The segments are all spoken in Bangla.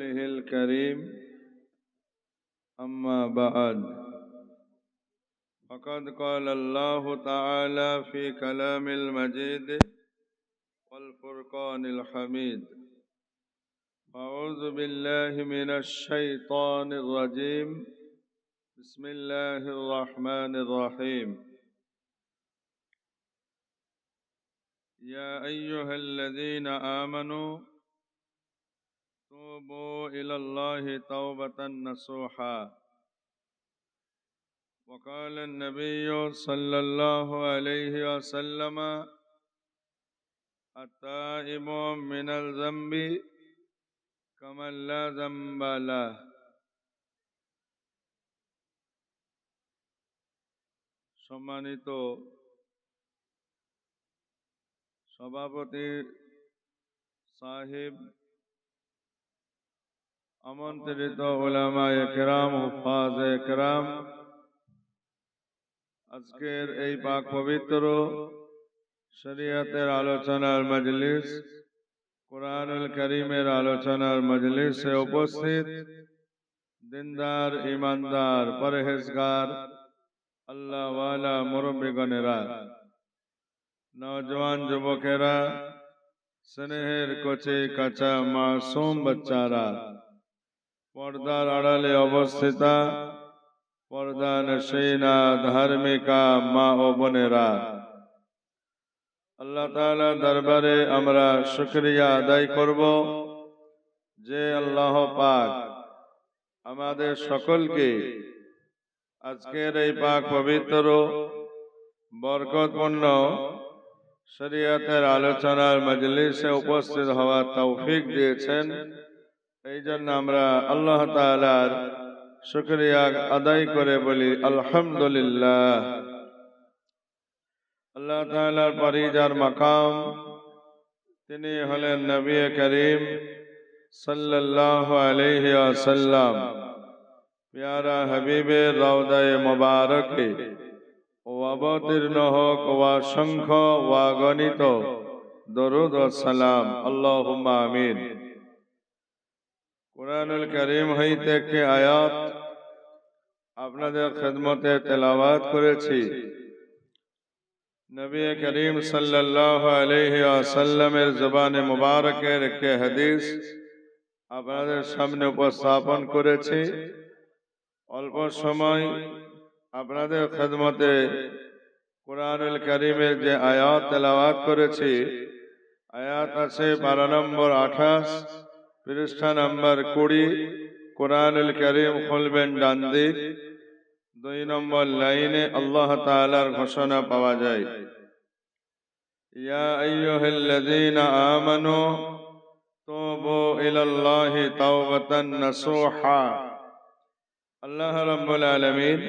رسوله الكريم. أما بعد فقد قال الله تعالى في كلام المجيد والفرقان الحميد. أعوذ بالله من الشيطان الرجيم. بسم الله الرحمن الرحيم. يا أيها الذين آمنوا توبوا إلى الله توبة نصوحا وقال النبي صلى الله عليه وسلم التائب من الذنب كمن لا ذنب له সম্মানিত সভাপতি সাহেব আমন্ত্রিত ওলামা একরাম হুফাজ একরাম আজকের এই পাক পবিত্র শরিয়াতের আলোচনার মজলিস, কোরআনুল করিমের আলোচনার মজলিসে উপস্থিত দিনদার ইমানদার পরহেজগার, আল্লাহওয়ালা মুরব্বীগণেরা নওজওয়ান যুবকেরা, স্নেহের কচে কাঁচা মাসুম বাচ্চারা পর্দার আড়ালে অবস্থিতা। পর্দা নসীনা ধার্মিকা মা ও বোনেরা। আল্লাহ তাআলা দরবারে আমরা শুকরিয়া আদায় করব যে আল্লাহ পাক আমাদের সকলকে আজকের এই পাক পবিত্র, বরকতপূর্ণ শরিয়াতের আলোচনার মজলিসে উপস্থিত হওয়ার তৌফিক দিয়েছেন। এই জন্য আমরা আল্লাহ তাআলার শুকরিয়া আদায় করে বলি, আলহামদুলিল্লাহ। আল্লাহ তাআলার পরিজার মাকাম, তিনি হলেন নবী করিম সাল্লাল্লাহু আলাইহি ওয়াসাল্লাম। প্যারা হাবিবের রওদায়ে মোবারকে, ও অবতীর্ণ হোক ওয়া সংখ্য ওয়া গণিত দরুদ সালাম, আল্লাহুম্মা আমিন। কোরআনুল করিম হইতে একটি আয়াত আপনাদের খেদমতে তেলাওয়াত করেছি নবী করিম সাল্লাল্লাহু আলাইহি ওয়াসাল্লামের জবানে মুবারকের একটি হাদিস আপনাদের সামনে উপস্থাপন করেছি অল্প সময় আপনাদের খেদমতে কোরআনুল করিমের যে আয়াত তেলাওয়াত করেছি আয়াত আছে বারো নম্বর আঠাশ পৃষ্ঠা নম্বর কুড়ি, কোরআনুল করিম খুলবেন ডান দিক। দুই নম্বর লাইনে আল্লাহ তাআলার ঘোষণা পাওয়া যায়। ইয়া আইয়ুহাল্লাযীনা আমানু তুবু ইলাল্লাহি তাওবাতান নাসুহা। আল্লাহ রাব্বুল আলামিন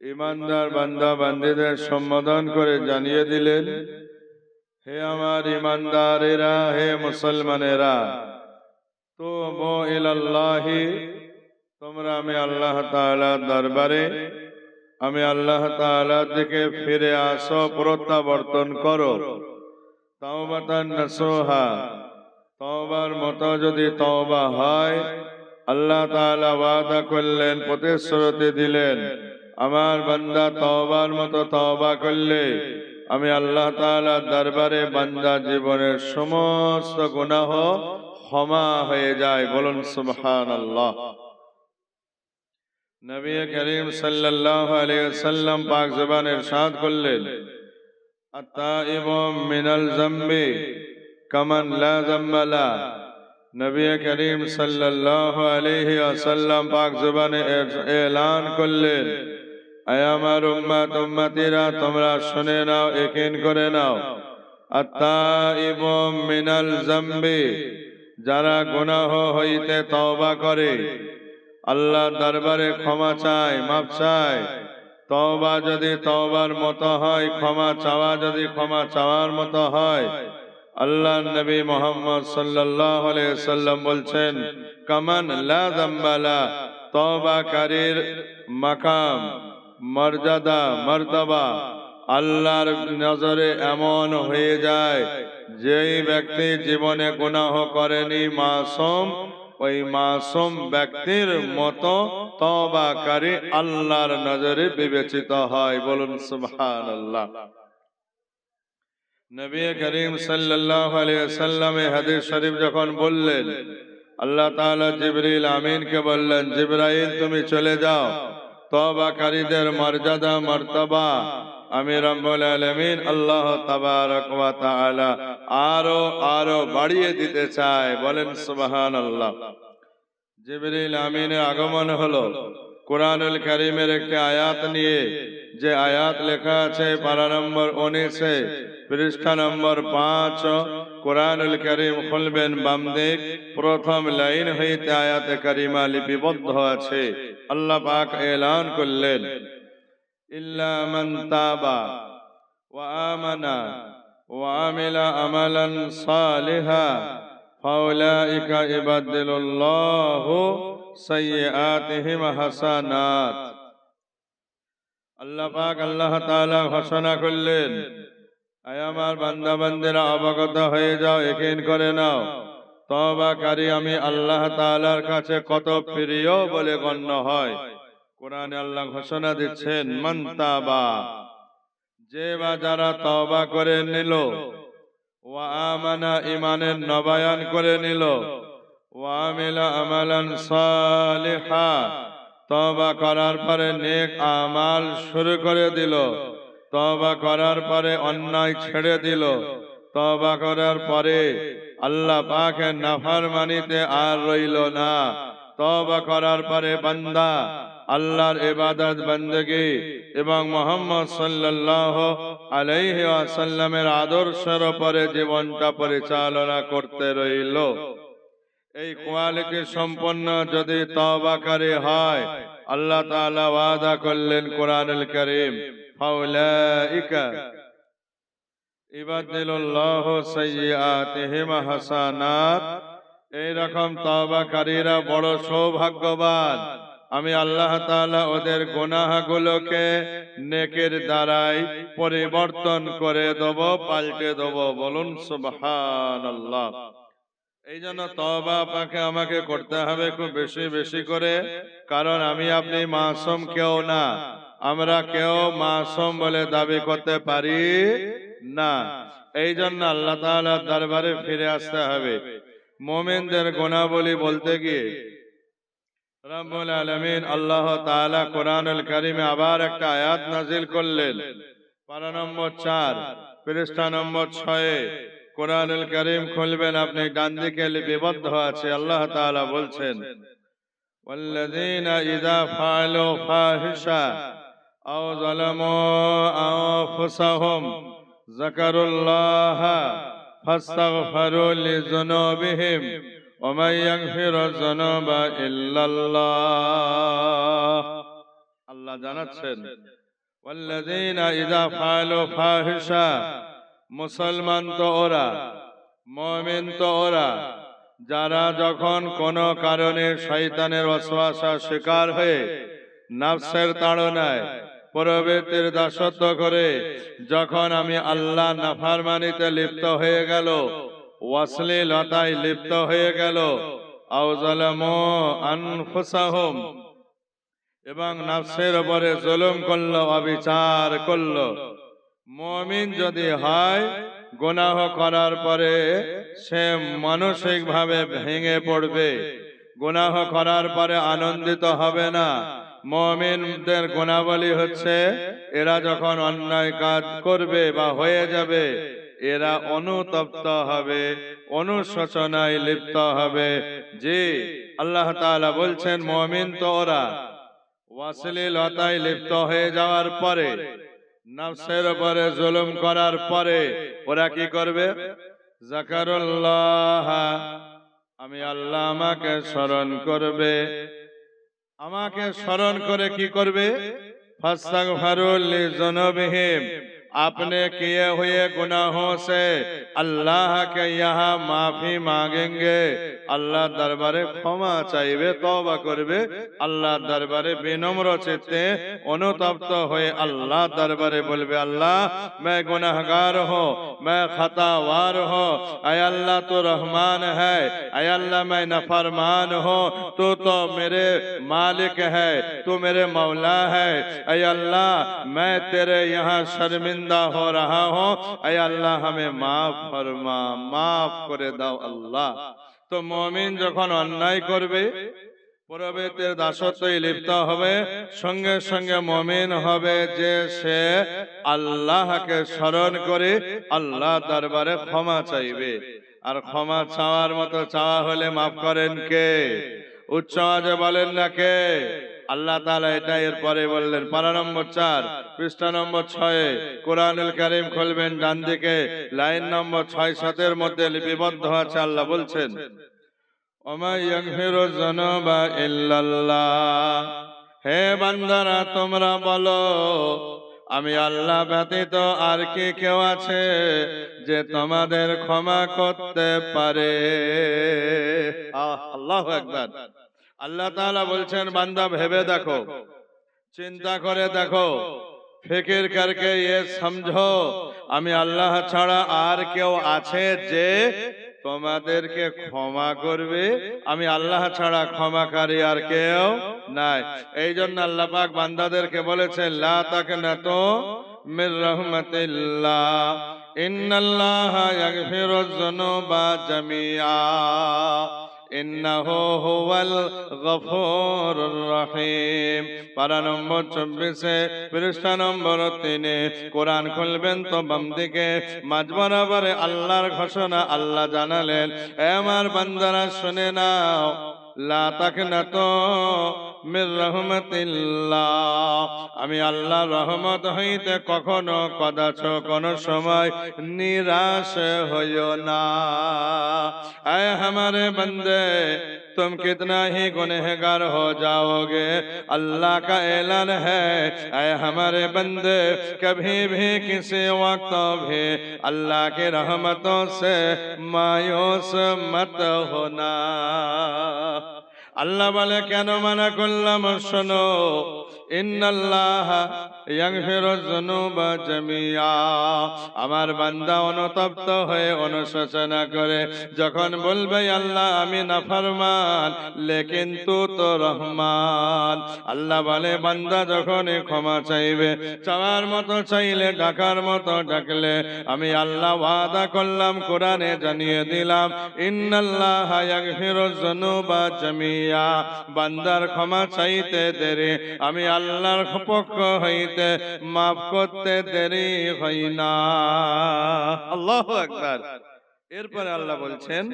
ইমানদার বান্দা বান্দীদের সম্বোধন করে জানিয়ে দিলেন, হে আমার ইমানদারেরা হে মুসলমানেরা তুবু ইলাল্লাহি, তোমরা আমি আল্লাহ তাআলার দরবারে, আমি আল্লাহ তাআলার থেকে ফিরে আসো, প্রত্যাবর্তন করো। তাওবাতান নাসুহা, তওবার মতো যদি তওবা হয়, আল্লাহ তাআলা ওয়াদা করলেন, প্রতিশ্রুতি দিলেন, আমার বান্দা তওবার মতো তওবা করলে, আমি আল্লাহ তাআলার দরবারে বান্দা জীবনের সমস্ত গুনাহ ক্ষমা হয়ে যায়, বলুন সুবহানাল্লাহ। নবী করিম সাল্লাল্লাহু আলাইহি ওয়াসাল্লাম পাক জবান ইরশাদ করলেন আত্তাইব মিনাল যামবি কামান লা যামবালা নবী করিম সাল্লাল্লাহু আলাইহি ওয়াসাল্লাম পাক জবানে এলান করলেন, আয় আমার উম্মত, উম্মতিরা, তোমরা শুনে নাও, একিন করে নাও। আত্তাইব মিনাল যামবি যারা গুনাহ হইতে তওবা করে আল্লাহ দরবারে ক্ষমা চায় মাপ চায়। তওবা যদি তওবার মতো হয়, ক্ষমা চাওয়া যদি ক্ষমা চাওয়ার মতো হয় আল্লাহ নবী মোহাম্মদ আলাইহি সাল্লাম বলছেন, কামান লা যামবালা তওবাকারীর মাকাম, মর্যাদা, মর্তবা, আল্লাহর নজরে এমন হয়ে যায় যেই ব্যক্তি জীবনে গুনাহ করেনি, মাসুম, ওই মাসুম ব্যক্তির মতো তবাকারী আল্লাহর নজরে বিবেচিত হয়। বলুন, সুবহানাল্লাহ। নবী করিম সাল্লাল্লাহু আলাইহি হাদিস শরীফ যখন বললেন, আল্লাহ তাআলা জিবরিল আমিনকে বললেন, জিবরাইল, তুমি চলে যাও। তবাকারীদের মর্যাদা, মর্তবা আমি রব্বুল আলামিন আল্লাহ তাবারক ওয়া তাআলা আরও আরও বাড়িয়ে দিতে চায় বলেন সুবহানাল্লাহ। জিবরিল আমিনের আগমন হলো। কোরআনুল কারীমের একটি আয়াত নিয়ে যে আয়াত লেখা আছে, পারা নম্বর উনিশে, পৃষ্ঠা নম্বর পাঁচ, কোরআনুল করিম খুলবেন বাম দিক। প্রথম লাইন হইতে আয়াতে কারিমা লিপিবদ্ধ আছে। আল্লাহ পাক এলান করলেন। মান তাবা ওয়া আমানা ওয়া আমিলা আমালান সালিহা, ফাউলাইকা ইবাদদিলুল্লাহু সাইয়্যাতিহিম হাসানাত। আল্লাহ পাক আল্লাহ তাআলা ঘোষণা করলেন, আয় আমার বান্দা বান্দিরা অবগত হয়ে যাও একিন করে নাও। তবাকারী আমি আল্লাহ তাআলার কাছে কত প্রিয় বলে গণ্য হয়। কোরআনে আল্লাহ ঘোষণা দিচ্ছেন মন্তাবা যে বা যারা তওবা করে নিল, ওয়া আমানা ইমানের নবায়ন করে নিল, ওয়া আমিলা আমালান সালিহা, তওবা করার পরে নেক আমাল শুরু করে দিল তবা করার পরে অন্যায় ছেড়ে দিল তবা করার পরে আল্লাহ পাকে নাফার মানিতে আর রইল না তবা করার পরে বান্দা আল্লাহর এবাদত বন্দগি এবং মোহাম্মদ সাল্লাল্লাহু আলাইহি ওয়াসাল্লামের আদর্শের উপরে জীবনটা পরিচালনা করতে রইল। এই কোয়ালিটি সম্পন্ন যদি তবাকারী হয়, আল্লাহ তাআলা ওয়াদা করলেন কোরআনুল করিম সাইয়্যাতিহিম হাসানাত। এই রকম বড় সৌভাগ্যবান। আমি আল্লাহ তাআলা ওদের গুনাহগুলোকে নেকের দ্বারাই পরিবর্তন করে দেব, পাল্টে দেব। বলুন, সুবহানাল্লাহ। এই জন্য তবা পাকে আমাকে করতে হবে খুব বেশি বেশি করে, কারণ আমি আপনি মাসুম কেউ না। আমরা কেউ মাসুম বলে দাবি করতে পারি না। এই জন্য আল্লাহ তাআলার দরবারে ফিরে আসতে হবে। মোমেনদের গুণাবলী বলতে গিয়ে রব্বুল আলামিন আল্লাহ তাআলা কোরআনুল কারীমে আবার একটা আয়াত নাজিল করলেন পারা নম্বর চার পৃষ্ঠা নম্বর ছয়ে কোরআনুল করিম খুলবেন আপনি ডান দিকে লিপিবদ্ধ আছে আল্লাহ তাআলা বলছেন والذين إذا فعلوا فاحشة أو ظلموا أنفسهم ذكروا الله فاستغفروا لذنوبهم ومن يغفر الذنوب إلا الله الله জানাচ্ছেন والذين إذا فعلوا فاحشة মুসলমান তো ওরা মমিন তো ওরা যারা যখন কোনো কারণে শয়তানের অশ্বাসা শিকার হয়ে নাফসের তাড়নায় প্রবৃত্তির দাসত্ব করে যখন আমি আল্লাহ নাফারমানিতে লিপ্ত হয়ে গেল ওয়াসলিলতায় লিপ্ত হয়ে গেল। এবং নাফসের উপরে জুলুম করল, অবিচার করল। মমিন যদি হয়, গুনাহ করার পরে সে মানসিক ভাবে ভেঙে পড়বে। গুনাহ করার পরে আনন্দিত হবে না। মমিনদের গুণাবলী হচ্ছে, এরা যখন অন্যায় কাজ করবে বা হয়ে যাবে এরা অনুতপ্ত হবে, অনুশোচনায় লিপ্ত হবে। যে আল্লাহ তাআলা বলছেন, মমিন তো ওরা ওয়াসলিলতায় লিপ্ত হয়ে যাওয়ার পরে, নফসের উপরে জুলুম করার পরে ওরা কি করবে? জাকারুল্লাহ আমি আল্লাহ আমাকে স্মরণ করবে। আমাকে স্মরণ করে কি করবে? ফাস্তাগফারুল লিজুনুবিহিম آپ نے کیے ہوئے گناہوں سے اللہ کے یہاں معافی مانگیں گے۔ اللہ دربارے ক্ষমা چاہیے توبہ করবে। আল্লাহ দরবারে বিনম্র চিত্তে অনুতপ্ত হয়ে আল্লাহ দরবারে বলবে اللہ میں گناہگار ہوں میں خطاوار ہوں اے اللہ تو رحمان ہے اے اللہ میں نفرمان ہوں تو تو میرے مالک ہے تو میرے مولا ہے۔ اے اللہ میں تیرے یہاں شرمند शर्मिंदा हो रहा हूँ अय अल्लाह हमें माफ फरमा माफ করে দাও আল্লাহ তো মমিন যখন অন্যায় করবে পুরবেতের দাসত্বই লিপ্ত হবে সঙ্গে সঙ্গে মমিন হবে যে সে আল্লাহকে স্মরণ করে আল্লাহ দরবারে ক্ষমা চাইবে আর ক্ষমা চাওয়ার মতো চাওয়া হলে মাফ করেন কে উচ্চ আওয়াজে বলেন না কে আল্লাহ তাআলা এটা এরপরে বললেন, পারা নম্বর চার, পৃষ্ঠা নম্বর ছয়ে কোরআনুল কারিম খুলবেন ডান দিকে, লাইন নম্বর ছয় সাতের মধ্যে লিপিবদ্ধ আছে, আল্লাহ বলছেন হে বান্দারা, তোমরা বলো, আমি আল্লাহ ব্যতীত আর কি কেউ আছে যে তোমাদের ক্ষমা করতে পারে? আল্লাহ আকবার। আল্লাহ তাআলা বলছেন বান্দা ভেবে দেখো। চিন্তা করে দেখো। ফিকির করকে ये সমঝো। আমি আল্লাহ ছাড়া আর কেউ আছে যে তোমাদেরকে ক্ষমা করবে। আমি আল্লাহ ছাড়া ক্ষমাকারী আর কেউ নাই। এই জন্য আল্লাহ পাক বান্দাদেরকে বলেছেন লা তাকনাতু মির রাহমাতিল্লাহ। ইন্নাল্লাহা ইয়াগফিরুয যুনুবা জামিআ। ইন্নাহু হুয়াল গফুরুর রহিম। পারা নম্বর চব্বিশে, পৃষ্ঠা নম্বর তিনে, কোরআন খুলবেন তো বাম মাঝ বরাবরে আল্লাহর ঘোষণা আল্লাহ জানালেন আমার বান্দারা শুনে নাও, লা তাকনাতু মির রহমতিল্লাহ আমি আল্লাহ রহমত হইতে কখনো কদাচ কোন সময় নিরাশ হইও না আয় हमारे बंदे तुम कितना ही गुनहगार हो जाओगे अल्लाह का ऐलान है अय हमारे बंदे कभी भी किसी वक्त भी अल्लाह की रहमतों से मायूस मत होना আল্লাহ বলে কেন মানা করলাম? শোনো আমার বান্দা অনুতপ্ত হয়ে অনুশোচনা করে, যখন বলবে, আল্লাহ, আমি লেকিন তু তো রহমান। আল্লাহ বলে, বান্দা যখন ক্ষমা চাইবে, চাওয়ার মতো চাইলে, ডাকার মতো ডাকলে, আমি আল্লাহ ওয়াদা করলাম, কোরআনে জানিয়ে দিলাম, ইন্নাল্লাহ বান্দার ক্ষমা চাইতে দেরি, আমি আল্লাহর পক্ষ হইতে মাফ করতে দেরি হই না। আল্লাহ আকবার। এরপরে আল্লাহ বলছেন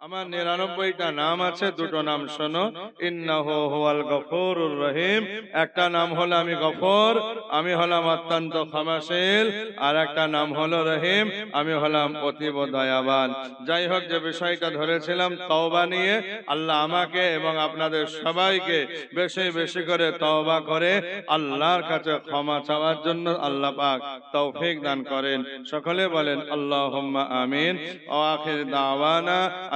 আমার নিরানব্বইটা নাম আছে দুটো নাম শোনো। ইন্নাহু হুয়াল গফুরুর রহিম। একটা নাম হলো আমি গফর আমি হলাম অত্যন্ত ক্ষমাশীল। আর একটা নাম হলো রহিম আমি হলাম অতীব দয়াবান। যাই হোক যে বিষয়টা ধরেছিলাম তওবা নিয়ে আল্লাহ আমাকে এবং আপনাদের সবাইকে বেশি বেশি করে তওবা করে আল্লাহর কাছে ক্ষমা চাওয়ার জন্য আল্লাহ পাক তৌফিক দান করেন। সকলে বলেন আল্লাহুম্মা আমিন। ও আখির দাওয়ানা